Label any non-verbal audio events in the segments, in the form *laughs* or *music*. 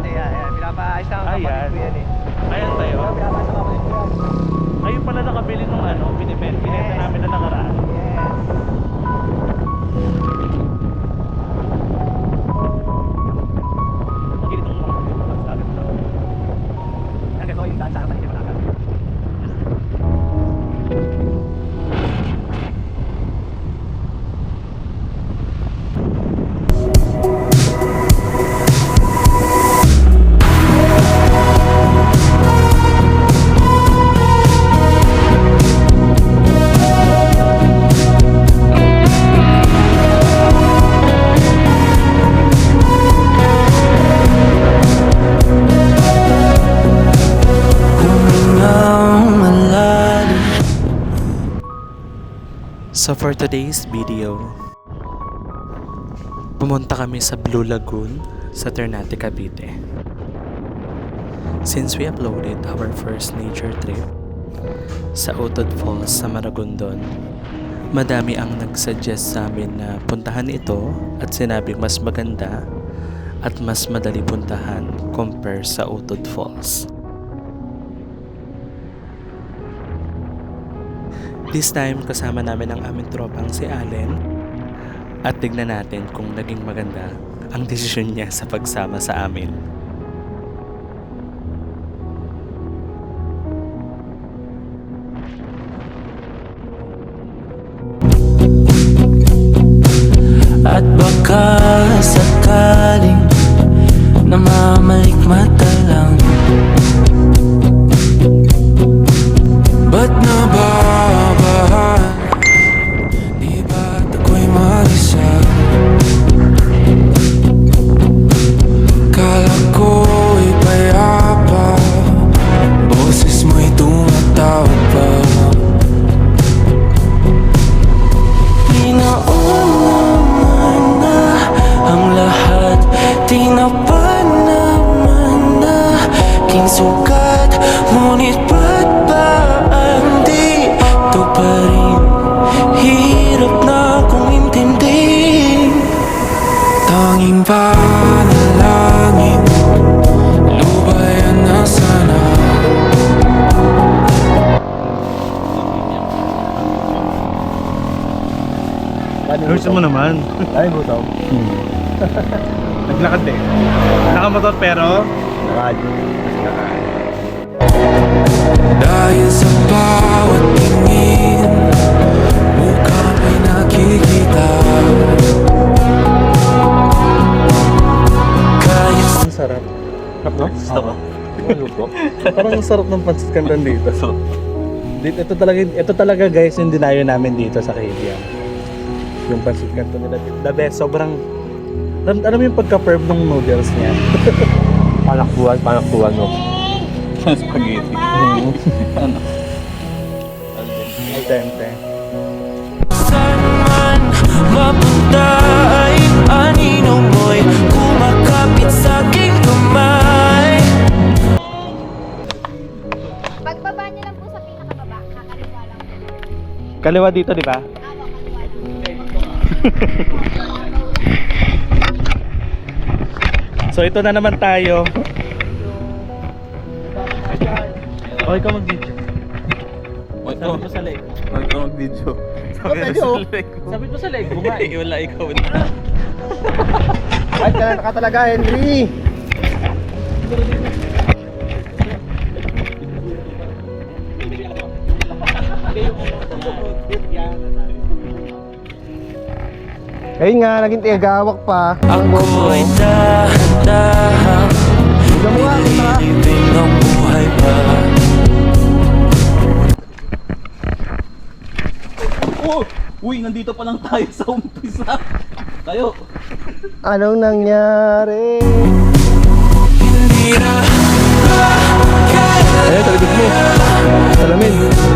dati. Yan, yan. Pinapaayos na ang kapatid Ayan. ko yan eh. Ayan tayo. Yan, Pinapaayos na kapatid ko yan. Ayun pala nakabili nung ano, binibenta namin na nakaraan. So for today's video, pumunta kami sa Blue Lagoon sa Ternate, Cavite. Since we uploaded our first nature trip sa Utod Falls sa Maragondon, madami ang nagsuggest sa amin na puntahan ito at sinabing mas maganda at mas madali puntahan compare sa Utod Falls. This time, kasama namin ang aming tropang si Allen at tignan natin kung naging maganda ang desisyon niya sa pagsama sa amin. Ngunit ba't ba ang di Ito pa rin Hirap na kong intindihin Tanging panalangin Lubayan na sana Gusto mo naman. Ay, gutom. *laughs* Naglakad eh. Nakamotor pero Nakadyo. Dahil sa bawat tingin Mukha may nakikita Kahit Ang sarap. No? Sarap. Ano po? Parang ang sarap ng pansit canton dito. Dito, ito talaga, ito talaga guys yung dinayo namin dito sa Kaibigan. Yung pansit canton nila. The best. Sobrang, alam, alam mo yung pagka-perv ng noodles niya. Panakbuhan, panakbuhan no. Spaghetti. ano? Al dente. saan man mapunta ay anino mo'y kumakapit sa aking kamay Pagbaba niyo lang po sa pinakababa, kakaliwa lang. Kaliwa dito, di ba? Awa, kaliwa lang. *laughs* So ito na naman tayo. Okay ka mag-video. Sabi mo sa leg. Huwag ka mag-video. Sabi Oh, pwede, oh. leg. Sabi mo sa leg, bumay. Wala ikaw na. Ay, ka ka talaga, Henry. Ayun nga, naging tigawak pa. Ang Ako'y dahan-dahang Tignan mo nga, buhay pa Oh! Uy, nandito pa lang tayo sa umpisa. Tayo. Anong nangyari? Hindi na Ayun, sa likod mo. Salamin.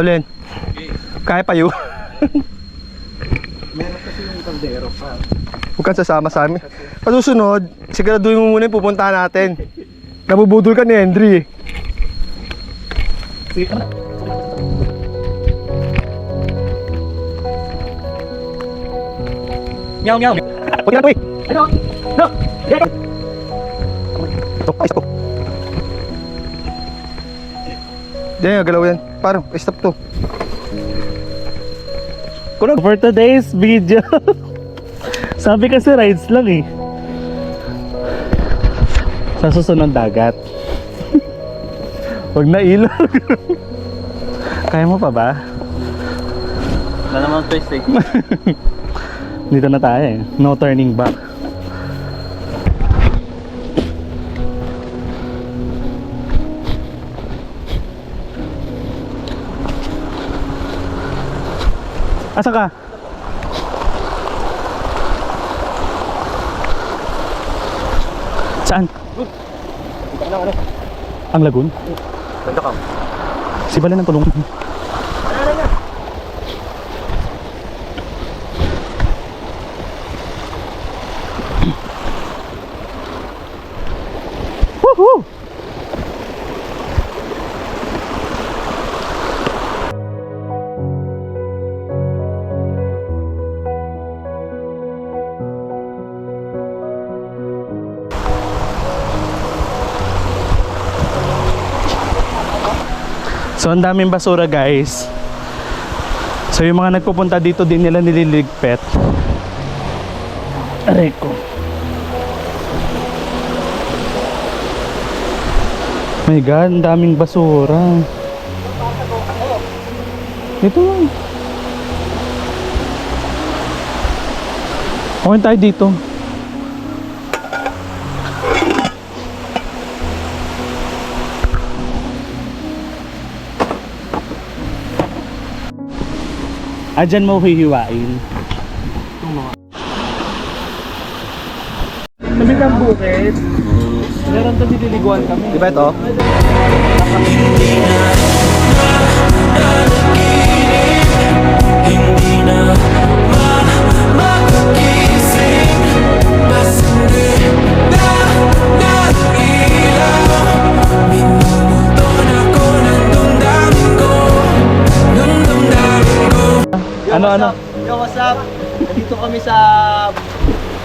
Olin. Kaya pa yun. Meron kasi yung kaldero pa. Huwag kang sasama sa amin. Kasusunod, siguraduhin mo muna yung pupuntahan natin. Nabubudol ka ni Henry eh. Na. Meow, meow. Huwag eh. Ano? No! Ito, ayos ko. Diyan, galaw yan. Parang, stop to. For today's video, *laughs* sabi kasi rides lang eh. Sa susunod dagat. *laughs* Huwag na ilog. *laughs* Kaya mo pa ba? Wala namang twist eh. Dito na tayo eh. No turning back. Asa ka? Saan? Ang lagoon? Ganda ka. Si Bala ng tulong. So ang daming basura guys. So yung mga nagpupunta dito din nila nililigpet. Aray ko. My God, ang daming basura. Ito. Okay tayo dito. Ah, dyan mo hihiwain. Sabi ng bukid. Meron doon nililiguan kami. Di ba ito? Ano? Yo, what's up? Nandito kami sa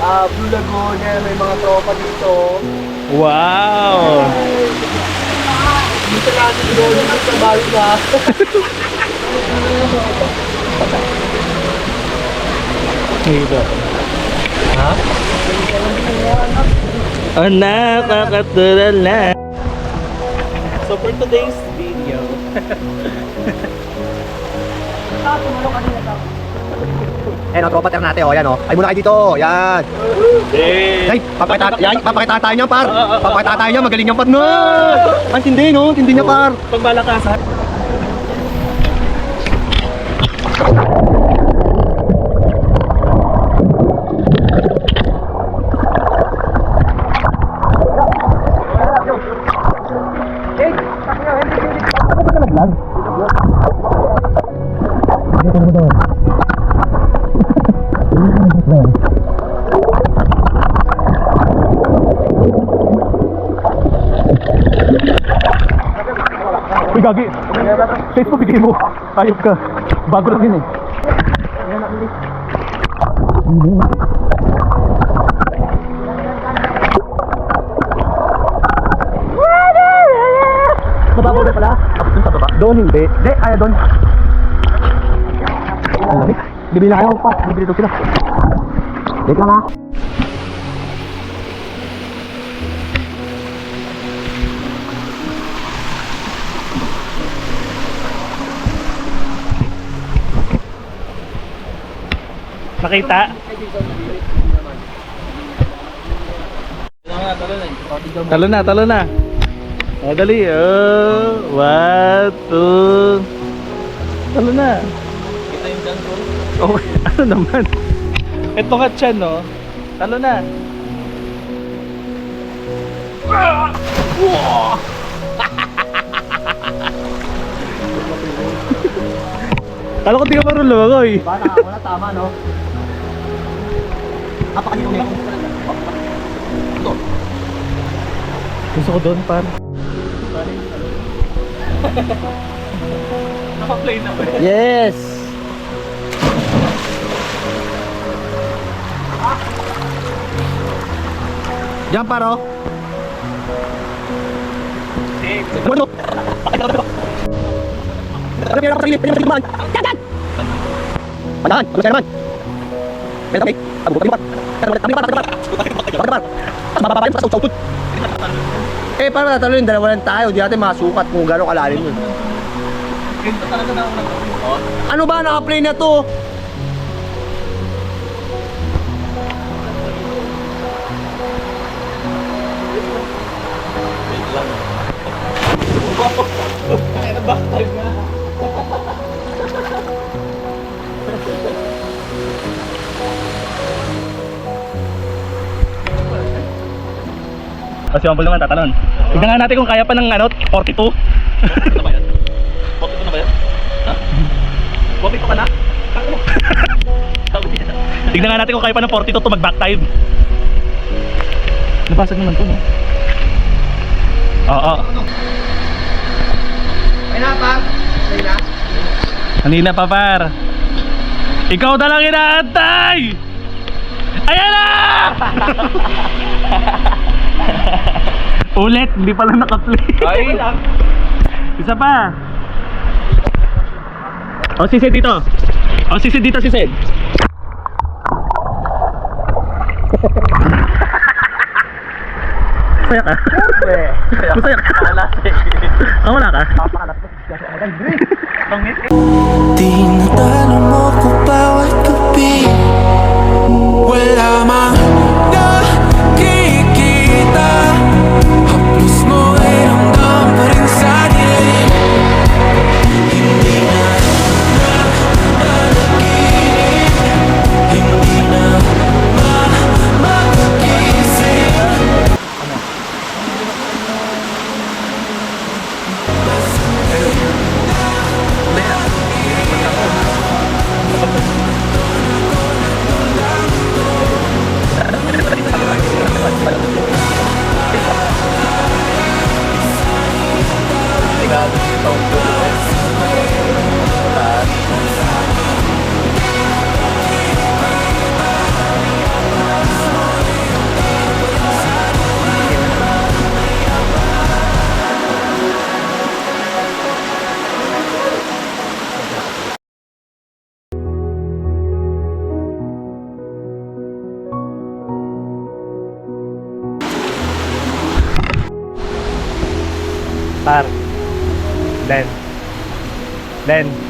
ah, Blue Lagoon. Yan, may mga tropa dito. Wow! Dito natin doon sa Barca. Dito. Ha? Oh, nakakatulala. So for today's video, *laughs* Eh, no, tropa tayo natin, oh, yan, oh. Ay, muna kayo dito, yan. Ay, papakita, yan, papakita tayo niya, par. Papakita tayo niya, magaling yung par. No! Ang tindi, no? Tindi niya, par. pagbalakasan. Uy, gagi. Facebook bigay mo. Ayop ka. Bago lang yun eh. Mababaw na pala. Doon hindi. Hindi, ay, doon. Ang lamig. Bibili na kayo. Bibili doon sila. Wait lang, ha. Nakita? Talo na, talo na. O, dali. Oh, one, two. Talo na. Kita yung *laughs* jungle. Oh, ano naman? Ito ka tiyan, no? Talo na. *laughs* Alam ko di ka marunong lumangoy. Diba, nakakuha na tama, no? Napakaliw nito. Ito. Gusto ko doon, par. Naka-play na ba? Yes! Diyan paro. Ano ito? Ano kaya ako sa gilid? Pwede mo sa gilid man? Dagan! Pandahan! Ano kaya naman? Meron kami. Mas yun. Mas saut-sautod. Eh, para natalo yung dalawa lang tayo. Di natin masukat kung gano'ng kalalim yun. Ganito talaga na ako. Ano ba? Naka-play na to. Kasi humble naman tatalon. Tignan nga natin kung kaya pa ng ano, 42. 42 na ba yan? 42 na ba yan? Ha? 42 ka na? *laughs* Tignan nga natin kung kaya pa ng 42 to mag back time. Nabasag naman to, no? Oo. Ay na, par. Ay na. Kanina pa par. Ikaw na lang inaantay! Ayan na! *laughs* *laughs* Ulit, hindi pala naka-play. Ay! Isa pa. O, si Sid dito. O, si Sid dito, si Sid. *laughs* Masaya ka? Masaya ka? Ah, wala ka? Tinatanong Par. Len. Len.